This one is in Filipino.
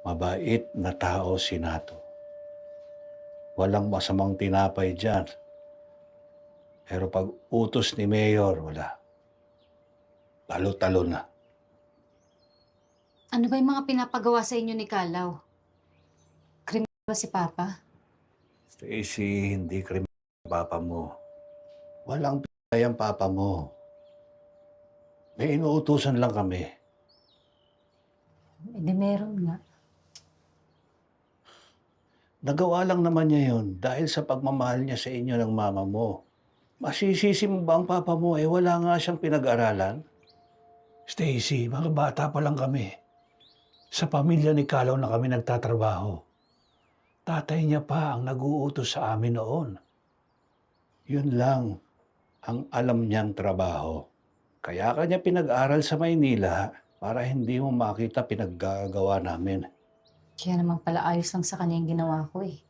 Mabait na tao si Nato. Walang masamang tinapay dyan. Pero pag utos ni Mayor, wala. Talo-talo na. Ano ba yung mga pinapagawa sa inyo ni Kalaw? Kriminal ba si Papa? Stacy, hindi kriminal papa mo. Walang pinay ang papa mo. May inuutusan lang kami. Hindi meron nga. Nagawa lang naman niya yun dahil sa pagmamahal niya sa inyo ng mama mo. Masisisi mo ba ang papa mo eh wala nga siyang pinag-aralan? Stacy, mga bata pa lang kami. Sa pamilya ni Kalaw na kami nagtatrabaho. Tatay niya pa ang nag-uutos sa amin noon. Yun lang ang alam niyang trabaho. Kaya kanya pinag-aral sa Maynila para hindi mo makita pinaggagawa namin. Kaya naman pala ayos lang sa kanya yung ginawa ko eh.